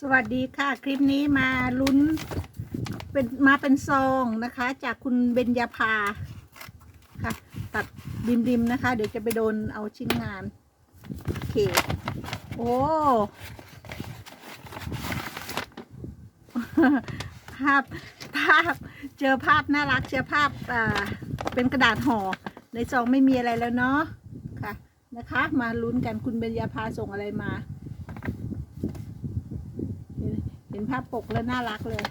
สวัสดีค่ะ คลิปนี้มาลุ้นเป็นมาเป็นซองนะคะ จากคุณเบญญาภาค่ะ ตัดริมๆนะคะ เดี๋ยวจะไปโดนเอาชิ้นงาน โอเค โอ้ภาพภาพเจอภาพน่ารักเจอภาพอ่าเป็นกระดาษห่อในซองไม่มีอะไรแล้วเนาะค่ะนะคะ มาลุ้นกันคุณเบญญาภาส่งอะไรมา เห็นภาพปกแล้วน่ารักเลย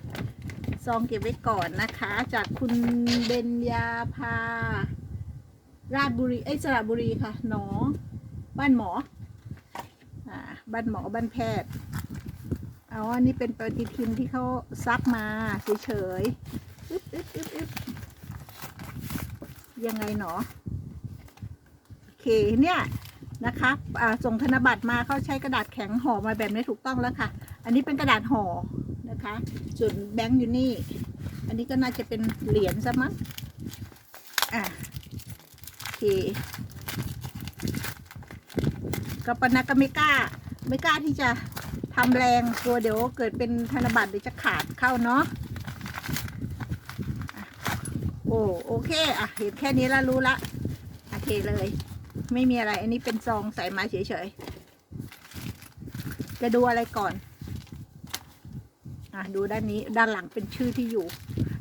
ซองเก็บไว้ก่อนนะคะ จากคุณเบญญาภา ราชบุรี เอ้ยสระบุรีค่ะ หนอ บ้านหมอ อ่า บ้านหมอ บ้านแพทย์ เอาอันนี้เป็นปฏิทินที่เขาซักมาเฉยๆอึ๊บอึ๊บอึ๊บอึ๊บยังไงหนอ โอเค เนี่ยนะคะอ่าส่งธนบัตรมาเขาใช้กระดาษแข็งห่อมาแบบนี้ถูกต้องแล้วค่ะ อันนี้เป็นกระดาษห่อนะคะ ส่วนแบงค์อยู่นี่ อันนี้ก็น่าจะเป็นเหรียญซะมั้งอะโอเคก็ปนักก็ไม่กล้า ไม่กล้าที่จะทำแรงกลัวเดี๋ยวเกิดเป็นธนบัตรเดี๋ยวจะขาดเข้าเนาะอะโอ้โอเคอะเห็นแค่นี้แล้วรู้ละโอเคเลย ไม่มีอะไร อันนี้เป็นซองใส่มาเฉยๆจะดูอะไรก่อน อะดูด้านนี้ด้านหลังเป็นชื่อที่อยู่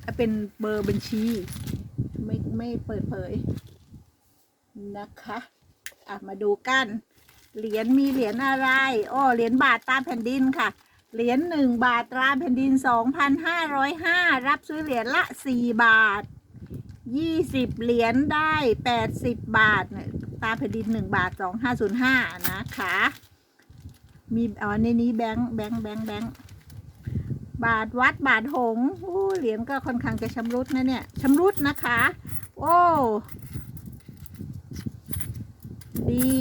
อะเป็นเบอร์บัญชี ไม่ไม่เปิดเผยนะคะอะมาดูกันเหรียญมีเหรียญอะไรอ้อเหรียญบาทตามแผ่นดินค่ะ เหรียญหนึ่งบาทตราแผ่นดินสองพันห้าร้อยห้ารับซื้อเหรียญละสี่บาทยี่สิบเหรียญได้แปดสิบบาทตาแผ่นดินหนึ่งบาทสองห้าศูนย์ห้านะคะ มีอ๋อในนี้แบงค์แบงค์แบงค์แบงค์ บาทวัดบาทหงอู้เหรียญก็ค่อนข้างจะชำรุดนะเนี่ยชำรุดนะคะ โอ้ดี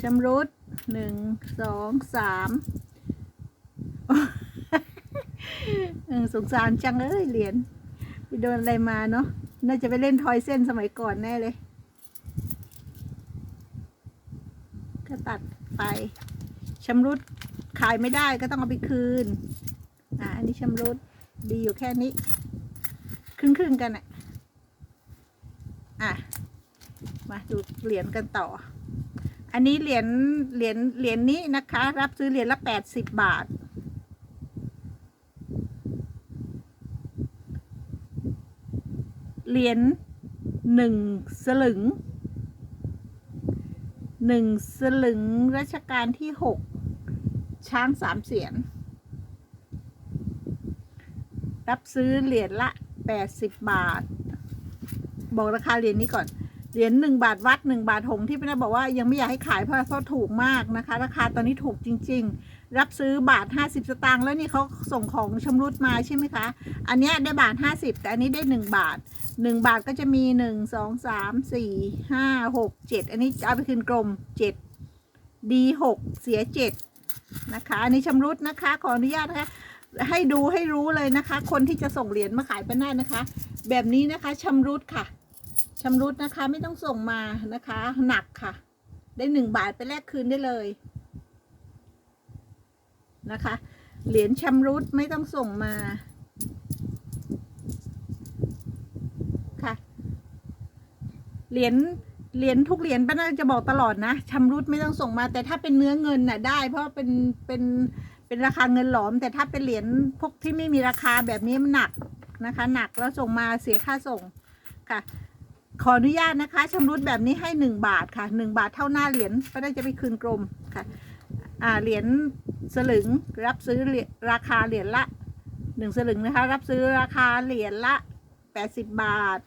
ชำรุดหนึ่งสองสามสงสารจังเอ้ยเหรียญไปโดนอะไรมาเนาะน่าจะไปเล่นทอยเส้นสมัยก่อนแน่เลย ก็ตัดไปชำรุด ขายไม่ได้ก็ต้องเอาไปคืน อ่าอันนี้ชำรุดดีอยู่แค่นี้ ครึ่งครึ่งๆกันอะอะ มาดูเหรียญกันต่อ อันนี้เหรียญเหรียญเหรียญนี้นะคะ รับซื้อเหรียญละแปดสิบบาท เหรียญหนึ่งสลึงหนึ่งสลึงรัชกาลที่หก ช้างสามเสียน รับซื้อเหรียญละแปดสิบบาท บอกราคาเหรียญนี้ก่อน เหรียญหนึ่งบาทวัดหนึ่งบาทหงที่พี่นาบอกว่ายังไม่อยากให้ขายเพราะเขาถูกมากนะคะ ราคาตอนนี้ถูกจริง ๆ รับซื้อบาทห้าสิบสตางค์แล้วนี่เขาส่งของชำรุดมาใช่ไหมคะ อันนี้ได้บาทห้าสิบแต่อันนี้ได้หนึ่งบาทหนึ่งบาทก็จะมีหนึ่งสองสามสี่ห้าหกเจ็ดอันนี้เอาไปคืนกรมเจ็ดดีหกเสียเจ็ด นะคะ อันนี้ชำรุดนะคะ ขออนุญาตนะคะ ให้ดูให้รู้เลยนะคะ คนที่จะส่งเหรียญมาขายเป็นหน้านะคะ แบบนี้นะคะชำรุดค่ะชำรุดนะคะไม่ต้องส่งมานะคะ หนักค่ะ ได้หนึ่งบาทไปแลกคืนได้เลยนะคะ เหรียญชำรุดไม่ต้องส่งมาค่ะ เหรียญ เหรียญทุกเหรียญป้าน่าจะบอกตลอดนะชำรุดไม่ต้องส่งมา แต่ถ้าเป็นเนื้อเงินน่ะได้ เพราะเป็นเป็นเป็นราคาเงินหลอม แต่ถ้าเป็นเหรียญพวกที่ไม่มีราคาแบบนี้มันหนักนะคะ หนักแล้วส่งมาเสียค่าส่งค่ะ ขออนุญาตนะคะชำรุดแบบนี้ให้หนึ่งบาทค่ะหนึ่งบาทเท่าหน้าเหรียญป้าได้จะไปคืนกรมค่ะอ่าเหรียญสลึงรับซื้อเหรียญราคาเหรียญละหนึ่งสลึงนะคะ รับซื้อราคาเหรียญละแปดสิบบาท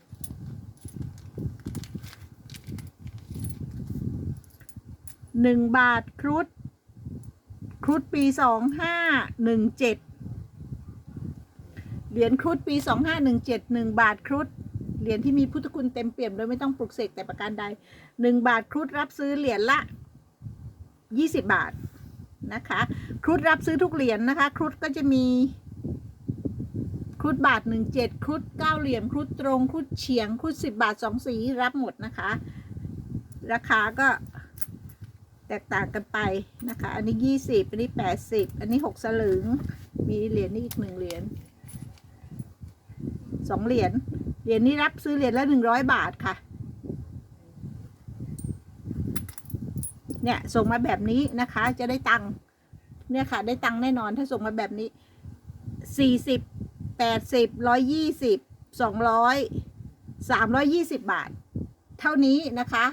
หนึ่งบาทครุฑครุฑปีสองห้าหนึ่งเจ็ดเหรียญครุฑปีสองห้าหนึ่งเจ็ดหนึ่งบาทครุฑเหรียญที่มีพุทธคุณเต็มเปี่ยมโดยไม่ต้องปลุกเสกแต่ประการใดหนึ่งบาทครุฑรับซื้อเหรียญละยี่สิบบาทนะคะครุฑรับซื้อทุกเหรียญนะคะครุฑก็จะมีครุฑบาทหนึ่งเจ็ดครุฑเก้าเหลี่ยมครุฑตรงครุฑเฉียงครุฑสิบบาทสองสีรับหมดนะคะ ราคาก็ แตกต่างกันไปนะคะ อันนี้ยี่สิบอันนี้แปดสิบอันนี้หกสลึง มีเหรียญนี่อีกหนึ่งเหรียญสองเหรียญ เหรียญนี้รับซื้อเหรียญละหนึ่งร้อยบาทค่ะ เนี่ยส่งมาแบบนี้นะคะ จะได้ตังค์ เนี่ยค่ะ ได้ตังค์แน่นอนถ้าส่งมาแบบนี้สี่สิบแปดสิบร้อยยี่สิบสองร้อยสามร้อยยี่สิบบาท เท่านี้นะคะ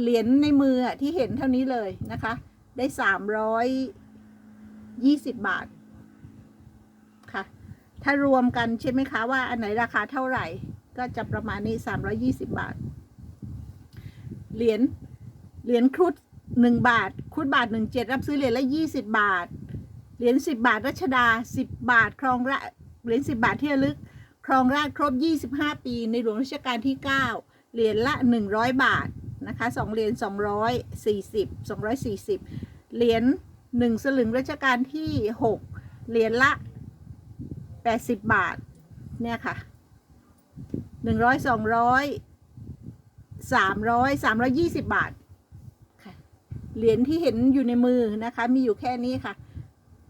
เหรียญในมือที่เห็นเท่านี้เลยนะคะ ได้สามร้อยยี่สิบบาท ค่ะ ถ้ารวมกันใช่ไหมคะว่าอันไหนราคาเท่าไหร่ ก็จะประมาณนี้สามร้อยี่สิบบาท เหรียญ เหรียญครุฑหนึ่งบาท ครุฑบาทหนึ่งเจ็ดรับซื้อเหรียญละยี่สิบบาท เหรียญสิบบาทรัชดาสิบบาท ครองราเหรียญสิบบาทที่ระลึก ครองราชครบยี่สิบห้าปี ในหลวงรัชกาลที่เก้าเหรียญละหนึ่งร้อยบาท นะคะสองเหรียญสองร้อยสี่สิบสองร้อยสี่สิบเหรียญหนึ่งสลึงรัชกาลที่หกเหรียญละแปดสิบบาท เนี่ยค่ะหนึ่งร้อยสองร้อยสามร้อยสามร้อยยี่สิบบาทค่ะเหรียญที่เห็นอยู่ในมือนะคะ มีอยู่แค่นี้ค่ะ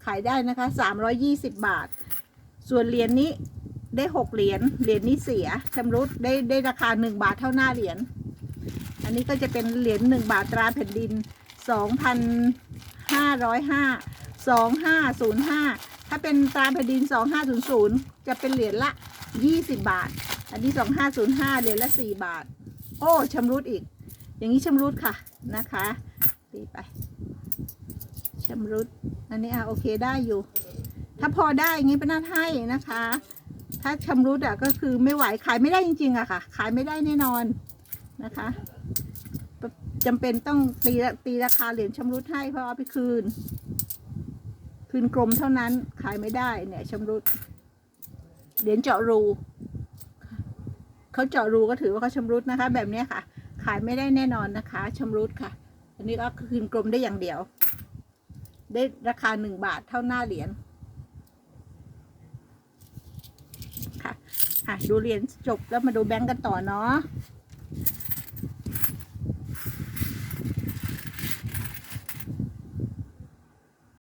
ขายได้นะคะสามร้อยี่สิบบาท ส่วนเหรียญนี้ได้หกเหรียญ เหรียญนี้เสียชำรุดได้ได้ราคาหนึ่งบาทเท่าหน้าเหรียญ อันนี้ก็จะเป็นเหรียญหนึ่งบาทตราแผ่นดินสองพันห้าร้อยห้าสองห้าศูนย์ห้าถ้าเป็นตราแผ่นดินสองห้าศูนย์ศูนย์จะเป็นเหรียญละยี่สิบบาท อันนี้สองห้าศูนย์ห้าเหรียญละสี่บาท โอ้ชำรุดอีก อย่างนี้ชำรุดค่ะนะคะตีไปชำรุด อันนี้อะโอเคได้อยู่ ถ้าพอได้อย่างนี้เป็นน่าให้นะคะ ถ้าชำรุดอะก็คือไม่ไหวขายไม่ได้จริงๆอะค่ะ ขายไม่ได้แน่นอนนะคะ จำเป็นต้องตีตีราคาเหรียญชำรุดให้เพราะเอาไปคืน คืนกรมเท่านั้นขายไม่ได้เนี่ยชำรุดเหรียญเจาะรูเขาเจาะรูก็ถือว่าเขาชำรุดนะคะ แบบนี้ค่ะ ขายไม่ได้แน่นอนนะคะชำรุดค่ะ อันนี้ก็คืนกรมได้อย่างเดียว ได้ราคาหนึ่งบาทเท่าหน้าเหรียญค่ะอะดูเหรียญจบแล้วมาดูแบงก์กันต่อเนาะ